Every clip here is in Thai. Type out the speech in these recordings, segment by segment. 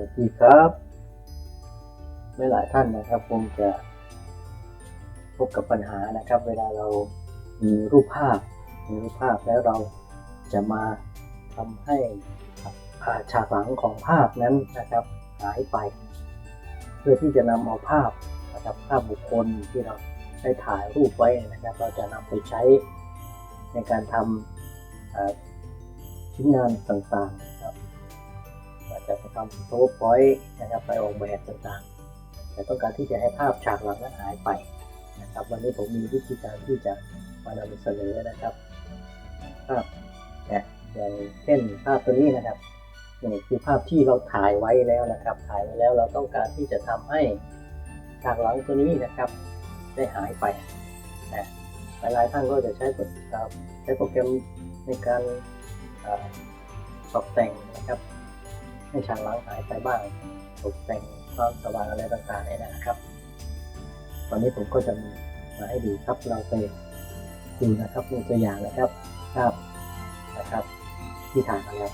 วัสดีครับไม่หลายท่านนะครับคงจะพบกับปัญหานะครับ เวลาเรามีรูปภาพ มีรูปภาพแล้วเราจะมาทำให้อ่าฉากหลังของภาพนั้นนะครับหายไป เพื่อที่จะนำเอาภาพนะครับภาพบุคคลที่เราได้ถ่ายรูปไว้นะครับ เราจะนำไปใช้ในการทำชิ้นงานต่างๆ ทำโพสพอยต์นะครับไปออกแบบต่างๆ แต่ต้องการที่จะให้ภาพฉากหลังนั้นหายไปนะครับ วันนี้ผมมีวิธีการที่จะมานำเสนอนะครับ ภาพเนี่ยอย่างเช่นภาพตัวนี้นะครับนี่คือภาพที่เราถ่ายไว้แล้วนะครับ ถ่ายไว้แล้วเราต้องการที่จะทำให้ฉากหลังตัวนี้นะครับ ได้หายไปนะหลายๆท่านก็จะใช้โปรใช้โปรแกรมในการอ่าตกแต่งนะครับ ให้ฉากหลังหายไปบ้าง ตกแต่งความสว่างอะไรต่างๆเนี่ยนะครับ ตอนนี้ผมก็จะมีมาให้ดูครับเราไปดูนะครับมีตัวอย่างนะครับภาพนะครับ ที่ถ่ายมาแล้ว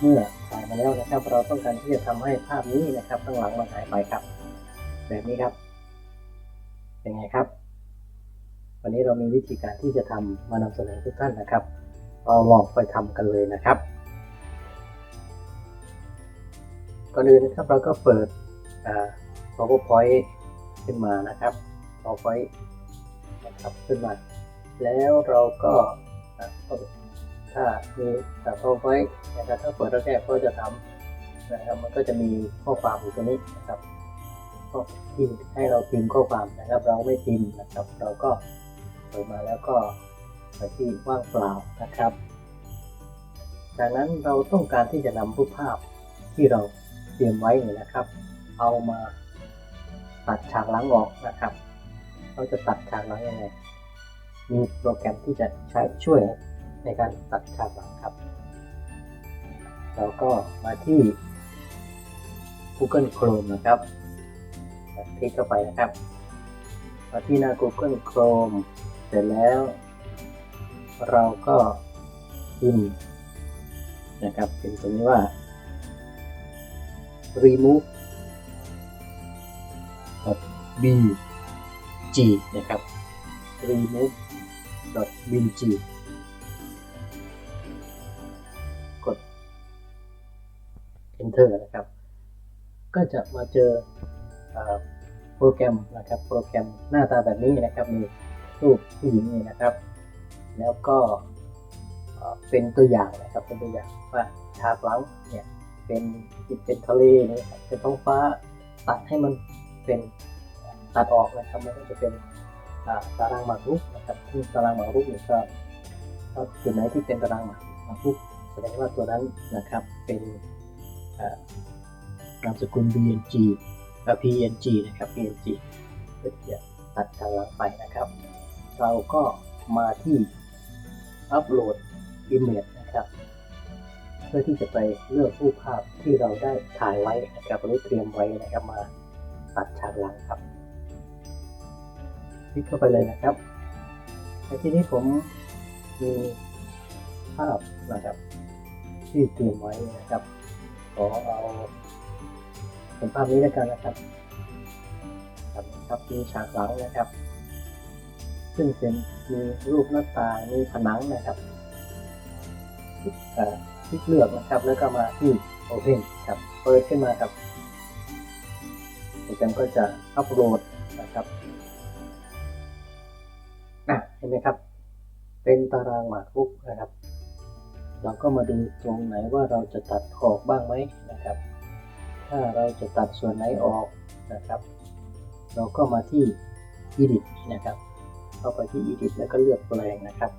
เมื่อถ่ายมาแล้วนะครับ เราต้องการที่จะทำให้ภาพนี้นะครับข้างหลังมันหายไปครับ แบบนี้ครับเป็นไงครับ วันนี้เรามีวิธีการที่จะทำมานำเสนอทุกท่านนะครับเราลองไปทำกันเลยนะครับ ก่อนอื่นนะครับเราก็เปิด PowerPoint ขึ้นมานะครับ PowerPoint นะครับขึ้นมา แล้วเราก็ถ้ามี PowerPoint นะครับถ้าเปิดแรกก็จะทำนะครับมันก็จะมีข้อความอยู่ตรงนี้นะครับก็ที่ให้เราพิมพ์ข้อความนะครับ เราไม่พิมพ์นะครับ เราก็เปิดมาแล้วก็ไปที่ว่างเปล่านะครับ จากนั้นเราต้องการที่จะนำรูปภาพที่เรา รียมไว้นะครับ เอามาตัดฉากหลังออกนะครับ เราจะตัดฉากหลังยังไง มีโปรแกรมที่จะใช้ช่วยในการตัดฉากหลังครับ เราก็มาที่ Google Chrome นะครับคลิกเข้าไปนะครับ มาที่หน้า Google Chrome เสร็จแล้ว เราก็พิมพ์นะครับเป็นตรงนี้ว่า remove b g นะครับ remove bg กด enter นะครับ ก็จะมาเจออโปรแกรมนะครับ โปรแกรมหน้าตาแบบนี้นะครับ มีรูปผู้หญิงนี่นะครับ แล้วก็เอ่อเป็นตัวอย่างนะครับ เป็นตัวอย่างว่าฉากหลังเนี่ย เป็นเป็นทะเลนะครับเป็นท้องฟ้าตัดให้มันเป็นตัดออกนะครับมันก็จะเป็นตารางหมากรุกนะครับที่งตารางหมากรุกเนี่ยก็ถ้าจุดไหนที่เป็นตารางหมากรุกแสดงว่าตัวนั้นนะครับเป็นอ่านามสกุล BNG เอ่อ PNG นะครับ PNG เพื่อที่จะตัดกำลังไปนะครับ เราก็มาที่อัปโหลด Image นะครับ พื่อที่จะไปเลือกรูปภาพที่เราได้ถ่ายไว้นะครับหรือเตรียมไว้นะครับมาตัดฉากหลังครับ คลิกเข้าไปเลยนะครับในที่นี้ผมมีภาพนะครับที่เตรียมไว้นะครับขอเอาเป็นภาพนี้แล้วกันนะครับครับครับมีฉากหลังนะครับ ซึ่งเป็นมีรูปหน้าต่างมีผนังนะครับอ่อค ลิกเลือกนะครับ แล้วก็มาที่ Open ครับ เปิดขึ้นมาครับโปรแกรมก็จะอัปโหลดนะครับอะเห็นไหมครับ เป็นตารางหมากรุกนะครับ เราก็มาดูตรงไหนว่าเราจะตัดออกบ้างไหมนะครับ ถ้าเราจะตัดส่วนไหนออกนะครับ เราก็มาที่ Edit นะครับ เข้าไปที่ Edit แล้วก็เลือกแปลงนะครับ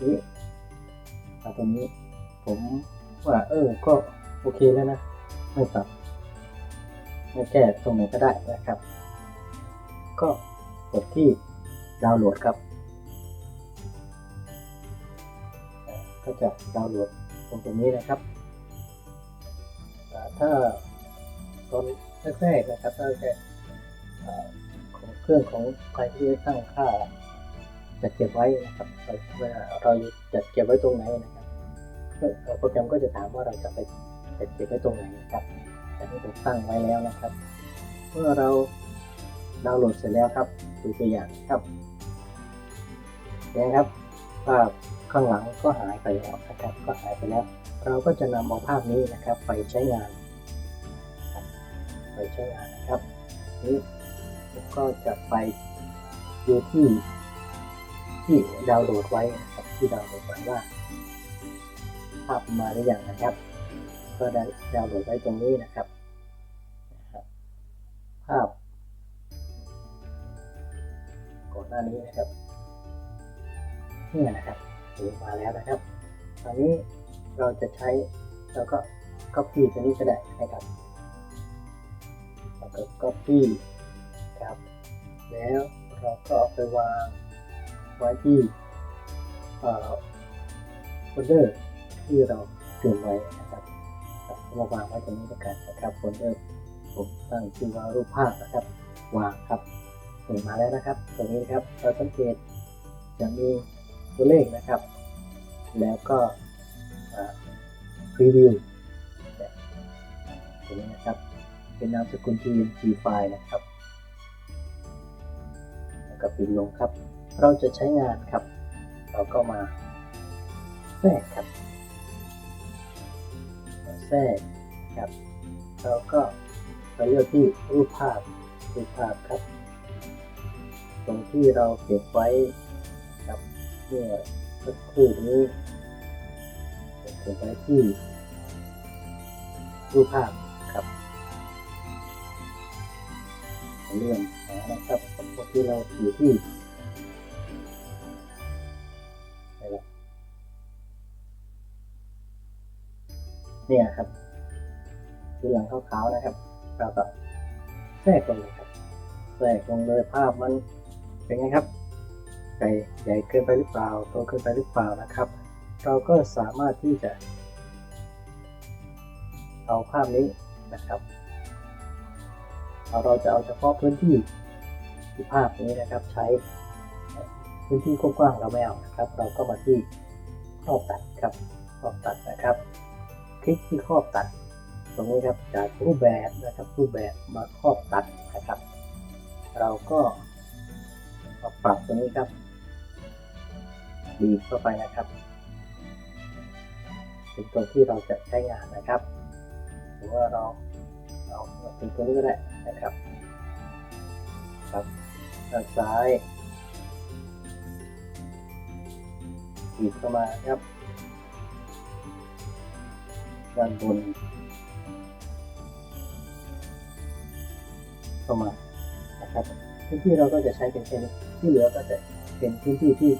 นี่เอาตรงนี้ ผมว่า เออ ก็โอเคแล้วนะ ไม่ตัดไม่แก้ตรงไหนก็ได้นะครับ ก็กดที่ดาวน์โหลดครับ ก็จะดาวน์โหลดตรงตรงนี้นะครับอ่ถ้าตอนแรกๆนะครับถ้าแรกของเครื่องของใครที่ตั้งค่าจะเก็บไว้นะครับเวลาเราจะเก็บไว้ตรงไหนนะครับ โปรแกรมก็จะถามว่าเราจะไปจัดเก็บไว้ตรงไหนนะครับอันนี้ผมตั้งไว้แล้วนะครับ เมื่อเราดาวน์โหลดเสร็จแล้วครับดูตัวอย่างครับนี่ครับภาพข้างหลังก็หายไปแล้วนะครับก็หายไปแล้ว เราก็จะนำเอาภาพนี้นะครับ ไปใช้งาน ไปใช้งานนะครับนี้ผมก็จะไปดูที่ที่ดาวน์โหลดไว้ที่ดาวน์โหลดไว้ว่า ภาพมาหรือยังนะครับ ก็ได้ดาวน์โหลดไว้ตรงนี้นะครับ ภาพก่อนหน้านี้นะครับนี่นะครับถือมาแล้วนะครับ ตอนนี้เราจะใช้เราก็ copy ตัวนี้ก็ได้นะครับแล้วก็ copy ครับ แล้วเราก็เอาไปวางไว้ที่เอ่อโฟลเดอร์ ที่เราเตรียมไว้นะครับครับเอามาวางไว้ตรงนี้แล้วกันนะครับโฟลเดอร์ผมตั้งชื่อว่ารูปภาพนะครับวางครับเห็นมาแล้วนะครับ ตรงนี้ครับเราสังเกตจะมีตัวเลขนะครับ แล้วก็พรีวิวตรงนี้นะครับ เป็นนามสกุล PNG ไฟล์นะครับแล้วก็ปิดลงครับ เราจะใช้งานครับ เราก็มาแทรกครับ ทรกครับ เราก็ไปเลือกที่รูปภาพรูปภาพครับ ตรงที่เราเก็บไว้ครับเมื่อสักครู่นี้เก็บไว้ที่ รูปภาพครับเลื่อนหานะครับพวกที่เราอยู่ที่ เนี่ยครับที่หลังขาวๆนะครับเราก็แทรกลงเลยครับแทรกลงเลยภาพมันเป็นไงครับใหญ่ใหญ่เกินไปหรือเปล่าโตเกินไปหรือเปล่านะครับ เราก็สามารถที่จะ เอาภาพนี้นะครับเอาเราจะเอาเฉพาะพื้นที่ที่ภาพนี้นะครับใช้พื้นที่กว้างๆเราไม่เอานะครับ เราก็มาที่ครอบตัดครับครอบตัดนะครับ คลิกที่ครอบตัด ตรงนี้ครับจากรูปแบบนะครับรูปแบบมาครอบตัดนะครับ เราก็มาปรับตรงนี้ครับบีบเข้าไปนะครับเป็นตรงที่เราจะใช้งานนะครับ หรือว่าเราเอาเป็นตัวนี้ก็ได้นะครับครับด้านซ้ายบีบเข้ามาครับ ด้านบนเข้ามานะครับพื้นที่เราก็จะใช้เป็นแค่นี้ที่เหลือก็จะเป็นพื้นที่ที่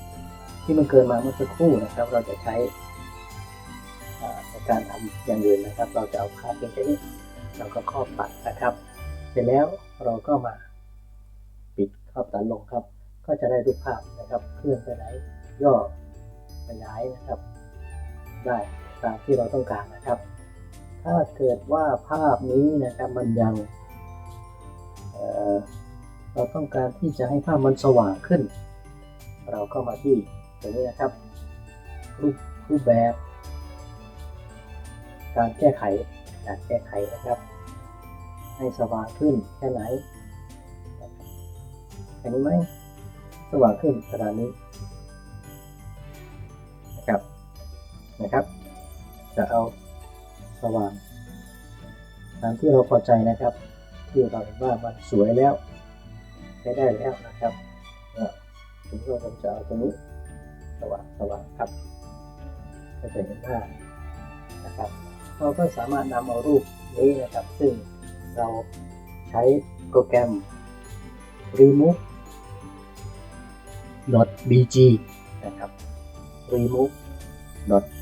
ที่มันเกินมาเมื่อสักครู่นะครับ เราจะใช้ในการทำอย่างอื่นนะครับ เราจะเอาภาพเป็นแค่นี้เราก็ครอบตัดนะครับ เสร็จแล้วเราก็มาปิดครอบตัดลงครับ ก็จะได้รูปภาพนะครับ เคลื่อนไปไหนย่อขยายนะครับ ได้ ตามที่เราต้องการนะครับ ถ้าเกิดว่าภาพนี้นะครับมันยังเเราต้องการที่จะให้ภาพมันสว่างขึ้น เราก็มาที่ตรงนี้นะครับ รูปรูปแบบ การแก้ไขการแก้ไขนะครับ ให้สว่างขึ้นแค่ไหนแค่นี้ไหมสว่างขึ้นขนาดนี้ จะเอาสว่างตามที่เราพอใจนะครับที่เราเห็นว่ามันสวยแล้วใช้ได้แล้วนะครับก็ผมก็ผมจะเอาตรงนี้สว่างสว่างครับก็จะเห็นหน้านะครับ เราก็สามารถนำเอารูปนี้นะครับ ซึ่งเราใช้โปรแกรม remove .bg นะครับ remove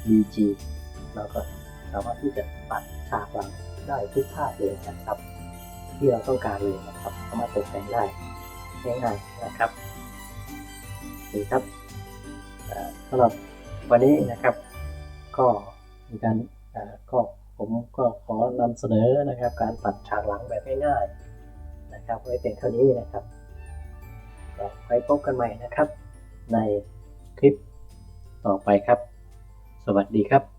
.bg เราก็สามารถที่จะตัดฉากหลังได้ทุกภาพเลยนะครับ ที่เราต้องการเลยนะครับสามารถตกแต่งได้ง่ายๆนะครับดีครับสำหรับวันนี้นะครับ ก็มีการก็ผมก็ขอนำเสนอนะครับ การตัดฉากหลังแบบง่ายๆนะครับไว้เป็นเท่านี้นะครับก็ไปพบกันใหม่นะครับ ในคลิปต่อไปครับ สวัสดีครับ